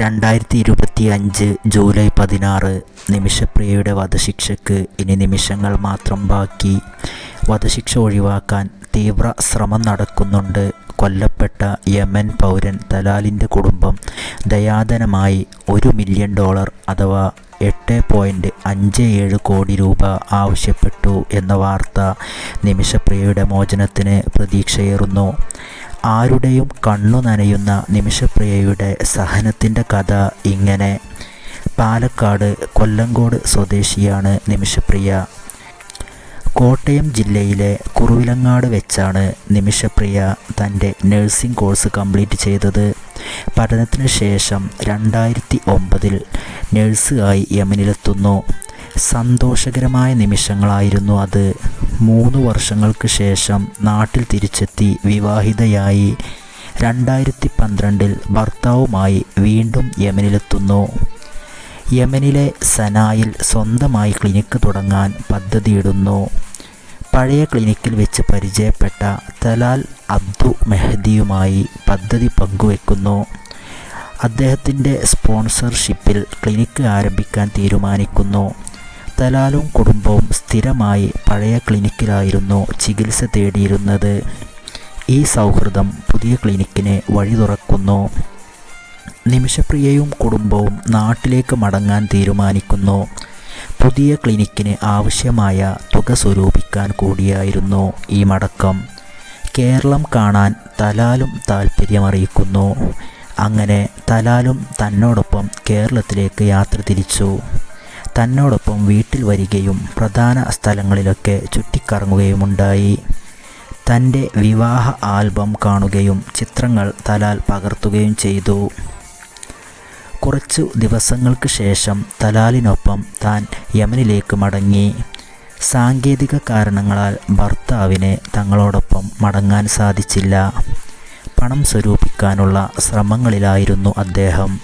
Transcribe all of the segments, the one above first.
രണ്ടായിരത്തി ഇരുപത്തി അഞ്ച് ജൂലൈ പതിനാറ് നിമിഷപ്രിയയുടെ വധശിക്ഷയ്ക്ക് ഇനി നിമിഷങ്ങൾ മാത്രം ബാക്കി. വധശിക്ഷ ഒഴിവാക്കാൻ തീവ്ര ശ്രമം നടക്കുന്നുണ്ട്. കൊല്ലപ്പെട്ട യമൻ പൗരൻ ദലാലിന്റെ കുടുംബം ദയാതനമായി ഒരു മില്യൺ ഡോളർ അഥവാ എട്ട് പോയിന്റ് അഞ്ച് ഏഴ് കോടി രൂപ ആവശ്യപ്പെട്ടു എന്ന വാർത്ത നിമിഷപ്രിയയുടെ മോചനത്തിന് പ്രതീക്ഷയേറുന്നു. ആരുടെയും കണ്ണു നനയുന്ന നിമിഷപ്രിയയുടെ സഹനത്തിന്റെ കഥ ഇങ്ങനെ. പാലക്കാട് കൊല്ലങ്കോട് സ്വദേശിയാണ് നിമിഷപ്രിയ. കോട്ടയം ജില്ലയിലെ കുറുവിലങ്ങാട് വെച്ചാണ് നിമിഷപ്രിയ തന്റെ നഴ്സിംഗ് കോഴ്സ് കംപ്ലീറ്റ് ചെയ്തത്. പഠനത്തിന് ശേഷം രണ്ടായിരത്തി ഒമ്പതിൽ നഴ്സായി യമനിലെത്തുന്നു. സന്തോഷകരമായ നിമിഷങ്ങളായിരുന്നു അത്. മൂന്ന് വർഷങ്ങൾക്ക് ശേഷം നാട്ടിൽ തിരിച്ചെത്തി വിവാഹിതയായി. രണ്ടായിരത്തി പന്ത്രണ്ടിൽ ഭർത്താവുമായി വീണ്ടും യമനിലെത്തുന്നു. യമനിലെ സനായിൽ സ്വന്തമായി ക്ലിനിക്ക് തുടങ്ങാൻ പദ്ധതിയിടുന്നു. പഴയ ക്ലിനിക്കിൽ വെച്ച് പരിചയപ്പെട്ട തലാൽ അബ്ദു മെഹദിയുമായി പദ്ധതി പങ്കുവെക്കുന്നു. അദ്ദേഹത്തിന്റെ സ്പോൺസർഷിപ്പിൽ ക്ലിനിക്ക് ആരംഭിക്കാൻ തീരുമാനിക്കുന്നു. തലാലും കുടുംബവും സ്ഥിരമായി പഴയ ക്ലിനിക്കിലായിരുന്നു ചികിത്സ തേടിയിരുന്നത്. ഈ സൗഹൃദം പുതിയ ക്ലിനിക്കിനെ വഴി തുറക്കുന്നു. നിമിഷപ്രിയയും കുടുംബവും നാട്ടിലേക്ക് മടങ്ങാൻ തീരുമാനിക്കുന്നു. പുതിയ ക്ലിനിക്കിന് ആവശ്യമായ തുക സ്വരൂപിക്കാൻ കൂടിയായിരുന്നു ഈ മടക്കം. കേരളം കാണാൻ തലാലും താൽപ്പര്യമറിയിക്കുന്നു അങ്ങനെ തലാലും തന്നോടൊപ്പം കേരളത്തിലേക്ക് യാത്ര തിരിച്ചു. തന്നോടൊപ്പം വീട്ടിൽ വരികയും പ്രധാന സ്ഥലങ്ങളിലൊക്കെ ചുറ്റിക്കറങ്ങുകയുമുണ്ടായി. തന്റെ വിവാഹ ആൽബം കാണുകയും ചിത്രങ്ങൾ തലാൽ പകർത്തുകയും ചെയ്തു. കുറച്ചു ദിവസങ്ങൾക്ക് ശേഷം തലാലിനൊപ്പം താൻ യമനിലേക്ക് മടങ്ങി. സാങ്കേതിക കാരണങ്ങളാൽ ഭർത്താവിന് തങ്ങളോടൊപ്പം മടങ്ങാൻ സാധിച്ചില്ല. പണം സ്വരൂപിക്കാനുള്ള ശ്രമങ്ങളിലായിരുന്നു അദ്ദേഹം.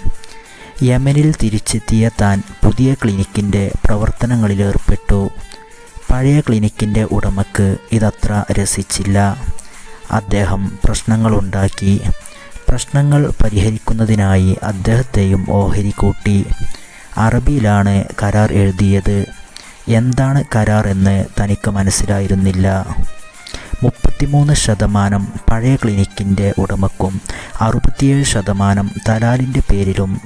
യമനിൽ തിരിച്ചെത്തിയ താൻ പുതിയ ക്ലിനിക്കിന്റെ പ്രവർത്തനങ്ങളിലേർപ്പെട്ടു. പഴയ ക്ലിനിക്കിന്റെ ഉടമക്ക് ഇതത്ര രസിച്ചില്ല. അദ്ദേഹം പ്രശ്നങ്ങളുണ്ടാക്കി. പ്രശ്നങ്ങൾ പരിഹരിക്കുന്നതിനായി അദ്ദേഹത്തെയും ഓഹരി കൂട്ടി അറബിയിലാണ് കരാർ എഴുതിയത്. എന്താണ് കരാർ എന്ന് തനിക്ക് മനസ്സിലായിരുന്നില്ല. മുപ്പത്തിമൂന്ന് ശതമാനം പഴയ ക്ലിനിക്കിന്റെ ഉടമക്കും അറുപത്തിയേഴ് ശതമാനം തലാലിന്റെ പേരിലും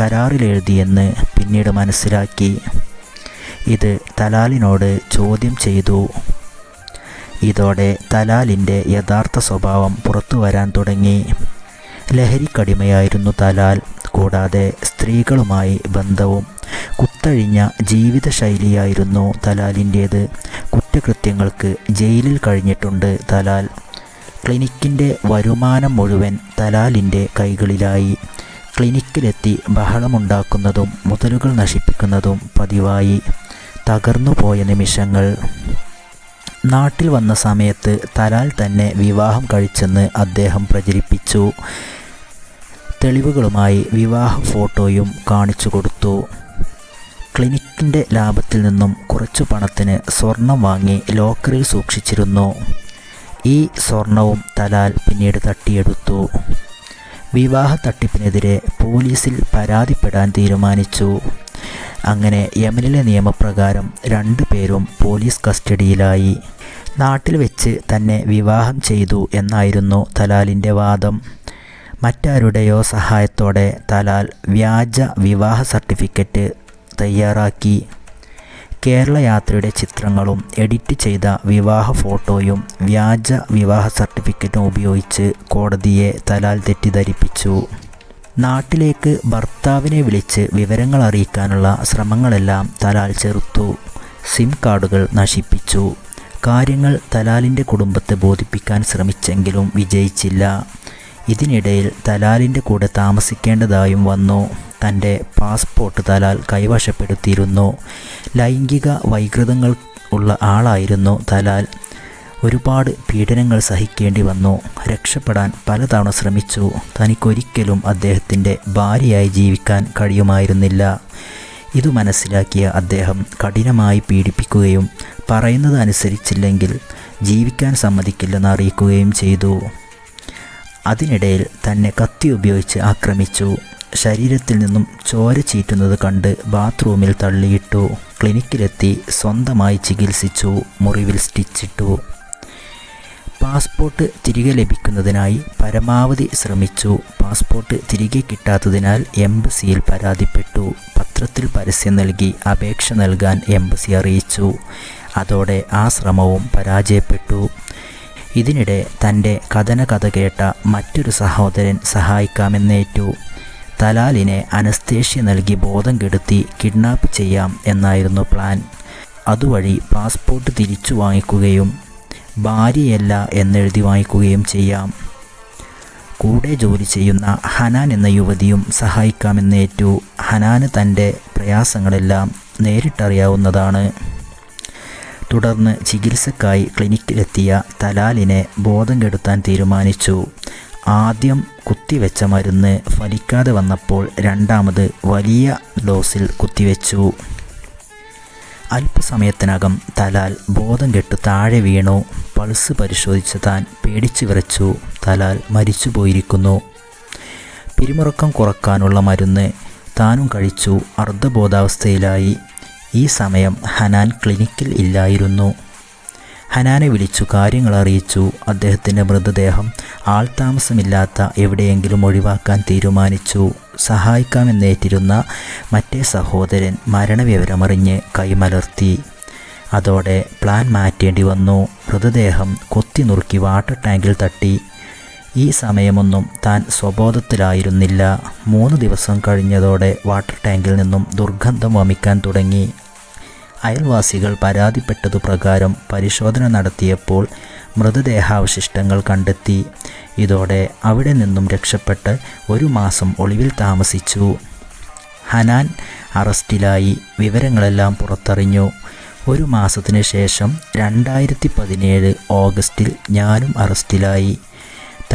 കരാറിലെഴുതിയെന്ന് പിന്നീട് മനസ്സിലാക്കി. ഇത് തലാലിനോട് ചോദ്യം ചെയ്തു. ഇതോടെ തലാലിന്റെ യഥാർത്ഥ സ്വഭാവം പുറത്തു വരാൻ തുടങ്ങി. ലഹരിക്കടിമയായിരുന്നു തലാൽ കൂടാതെ സ്ത്രീകളുമായി ബന്ധവും കുത്തഴിഞ്ഞ ജീവിതശൈലിയായിരുന്നു തലാലിന്റേത്. കുറ്റകൃത്യങ്ങൾക്ക് ജയിലിൽ കഴിഞ്ഞിട്ടുണ്ട് തലാൽ. ക്ലിനിക്കിന്റെ വരുമാനം മുഴുവൻ തലാലിന്റെ കൈകളിലായി. ക്ലിനിക്കിലെത്തി ബഹളമുണ്ടാക്കുന്നതും മുതലുകൾ നശിപ്പിക്കുന്നതും പതിവായി. തകർന്നുപോയ നിമിഷങ്ങൾ. നാട്ടിൽ വന്ന സമയത്ത് തലാൽ തന്നെ വിവാഹം കഴിച്ചെന്ന് അദ്ദേഹം പ്രചരിപ്പിച്ചു. തെളിവുകളുമായി വിവാഹ ഫോട്ടോയും കാണിച്ചു കൊടുത്തു. ക്ലിനിക്കിന്റെ ലാഭത്തിൽ നിന്നും കുറച്ചു പണത്തിന് സ്വർണം വാങ്ങി ലോക്കറിൽ സൂക്ഷിച്ചിരുന്നു. ഈ സ്വർണവും തലാൽ പിന്നീട് തട്ടിയെടുത്തു. വിവാഹ തട്ടിപ്പിനെതിരെ പോലീസിൽ പരാതിപ്പെടാൻ തീരുമാനിച്ചു. അങ്ങനെ യമനിലെ നിയമപ്രകാരം രണ്ടു പേരും പോലീസ് കസ്റ്റഡിയിലായി. നാട്ടിൽ വെച്ച് തന്നെ വിവാഹം ചെയ്തു എന്നായിരുന്നു തലാലിന്റെ വാദം. മറ്റാരുടെയോ സഹായത്തോടെ തലാൽ വ്യാജ വിവാഹ സർട്ടിഫിക്കറ്റ് തയ്യാറാക്കി. കേരള യാത്രയുടെ ചിത്രങ്ങളും എഡിറ്റ് ചെയ്ത വിവാഹ ഫോട്ടോയും വ്യാജ വിവാഹ സർട്ടിഫിക്കറ്റും ഉപയോഗിച്ച് കോടതിയെ തലാൽ തെറ്റിദ്ധരിപ്പിച്ചു. നാട്ടിലേക്ക് ഭർത്താവിനെ വിളിച്ച് വിവരങ്ങൾ അറിയിക്കാനുള്ള ശ്രമങ്ങളെല്ലാം തലാൽ ചെറുത്തു. സിം കാർഡുകൾ നശിപ്പിച്ചു. കാര്യങ്ങൾ തലാലിന്റെ കുടുംബത്തെ ബോധിപ്പിക്കാൻ ശ്രമിച്ചെങ്കിലും വിജയിച്ചില്ല. ഇതിനിടയിൽ തലാലിന്റെ കൂടെ താമസിക്കേണ്ടതായും വന്നു. തന്റെ പാസ്പോർട്ട് തലാൽ കൈവശപ്പെടുത്തിയിരുന്നു. ലൈംഗിക വൈകൃതങ്ങൾ ഉള്ള ആളായിരുന്നു തലാൽ ഒരുപാട് പീഡനങ്ങൾ സഹിക്കേണ്ടി വന്നു. രക്ഷപ്പെടാൻ പലതവണ ശ്രമിച്ചു. തനിക്കൊരിക്കലും അദ്ദേഹത്തിന്റെ ഭാര്യയായി ജീവിക്കാൻ കഴിയുമായിരുന്നില്ല. ഇത് മനസ്സിലാക്കിയ അദ്ദേഹം കഠിനമായി പീഡിപ്പിക്കുകയും പറയുന്നത് അനുസരിച്ചില്ലെങ്കിൽ ജീവിക്കാൻ സമ്മതിക്കില്ലെന്ന് അറിയിക്കുകയും ചെയ്തു. അതിനിടയിൽ തന്നെ കത്തി ഉപയോഗിച്ച് ആക്രമിച്ചു. ശരീരത്തിൽ നിന്നും ചോര ചീറ്റുന്നത് കണ്ട് ബാത്റൂമിൽ തള്ളിയിട്ടു. ക്ലിനിക്കിലെത്തി സ്വന്തമായി ചികിത്സിച്ചു മുറിവിൽ സ്റ്റിച്ചിട്ടു. പാസ്പോർട്ട് തിരികെ ലഭിക്കുന്നതിനായി പരമാവധി ശ്രമിച്ചു. പാസ്പോർട്ട് തിരികെ കിട്ടാത്തതിനാൽ എംബസിയിൽ പരാതിപ്പെട്ടു. പത്രത്തിൽ പരസ്യം നൽകി അപേക്ഷ നൽകാൻ എംബസി അറിയിച്ചു. അതോടെ ആ ശ്രമവും പരാജയപ്പെട്ടു. ഇതിനിടെ തന്റെ കഥന കഥ കേട്ട മറ്റൊരു സഹോദരൻ സഹായിക്കാമെന്നേറ്റു. തലാലിനെ അനസ്തേഷ്യ നൽകി ബോധം കെടുത്തി കിഡ്നാപ്പ് ചെയ്യാം എന്നായിരുന്നു പ്ലാൻ. അതുവഴി പാസ്പോർട്ട് തിരിച്ചു വാങ്ങിക്കുകയും ഭാര്യയല്ല എന്നെഴുതി വാങ്ങിക്കുകയും ചെയ്യാം. കൂടെ ജോലി ചെയ്യുന്ന ഹനാൻ എന്ന യുവതിയും സഹായിക്കാമെന്നേറ്റു. ഹനാന് തന്റെ പ്രയാസങ്ങളെല്ലാം നേരിട്ടറിയാവുന്നതാണ്. തുടർന്ന് ചികിത്സക്കായി ക്ലിനിക്കിലെത്തിയ തലാലിനെ ബോധം കെടുത്താൻ തീരുമാനിച്ചു. ആദ്യം കുത്തിവെച്ച മരുന്ന് ഫലിക്കാതെ വന്നപ്പോൾ രണ്ടാമത് വലിയ ഡോസിൽ കുത്തിവെച്ചു. അല്പസമയത്തിനകം തലാൽ ബോധം കെട്ട് താഴെ വീണു. പൾസ് പരിശോധിച്ച് താൻ പേടിച്ചു വിറച്ചു. തലാൽ മരിച്ചുപോയിരിക്കുന്നു. പിരിമുറക്കം കുറക്കാനുള്ള മരുന്ന് താനും കഴിച്ചു. അർദ്ധബോധാവസ്ഥയിലായി. ഈ സമയം ഹനാൻ ക്ലിനിക്കിൽ ഇല്ലായിരുന്നു. ഹനാനെ വിളിച്ചു കാര്യങ്ങൾ അറിയിച്ചു. അദ്ദേഹത്തിന്റെ മൃതദേഹം ആൾതാമസമില്ലാത്ത എവിടെയെങ്കിലും ഒഴിവാക്കാൻ തീരുമാനിച്ചു. സഹായിക്കാമെന്നേറ്റിരുന്ന മറ്റേ സഹോദരൻ മരണവിവരമറിഞ്ഞ് കൈമലർത്തി. അതോടെ പ്ലാൻ മാറ്റേണ്ടി വന്നു. മൃതദേഹം കൊത്തി നുറുക്കി വാട്ടർ ടാങ്കിൽ തട്ടി. ഈ സമയമൊന്നും താൻ സ്വബോധത്തിലായിരുന്നില്ല. മൂന്ന് ദിവസം കഴിഞ്ഞതോടെ വാട്ടർ ടാങ്കിൽ നിന്നും ദുർഗന്ധം വമിക്കാൻ തുടങ്ങി. അയൽവാസികൾ പരാതിപ്പെട്ടതു പ്രകാരം പരിശോധന നടത്തിയപ്പോൾ മൃതദേഹാവശിഷ്ടങ്ങൾ കണ്ടെത്തി. ഇതോടെ അവിടെ നിന്നും രക്ഷപ്പെട്ട് ഒരു മാസം ഒളിവിൽ താമസിച്ചു. ഹനാൻ അറസ്റ്റിലായി. വിവരങ്ങളെല്ലാം പുറത്തറിഞ്ഞു. ഒരു മാസത്തിന് ശേഷം രണ്ടായിരത്തി പതിനേഴ് ഓഗസ്റ്റിൽ ഞാനും അറസ്റ്റിലായി.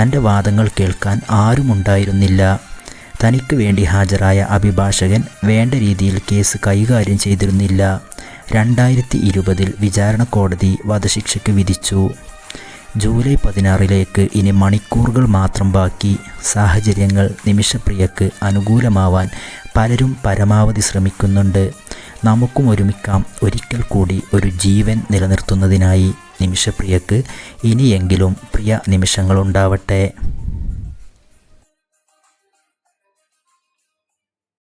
തന്റെ വാദങ്ങൾ കേൾക്കാൻ ആരുമുണ്ടായിരുന്നില്ല തനിക്ക് വേണ്ടി ഹാജരായ അഭിഭാഷകൻ വേണ്ട രീതിയിൽ കേസ് കൈകാര്യം ചെയ്തിരുന്നില്ല. രണ്ടായിരത്തി ഇരുപതിൽ വിചാരണ കോടതി വധശിക്ഷയ്ക്ക് വിധിച്ചു. ജൂലൈ പതിനാറിലേക്ക് ഇനി മണിക്കൂറുകൾ മാത്രം ബാക്കി. സാഹചര്യങ്ങൾ നിമിഷപ്രിയക്ക് അനുകൂലമാവാൻ പലരും പരമാവധി ശ്രമിക്കുന്നുണ്ട്. നമുക്കും ഒരുമിക്കാം ഒരിക്കൽ കൂടി ഒരു ജീവൻ നിലനിർത്തുന്നതിനായി. നിമിഷപ്രിയക്ക് ഇനിയെങ്കിലും പ്രിയ നിമിഷങ്ങളുണ്ടാവട്ടെ.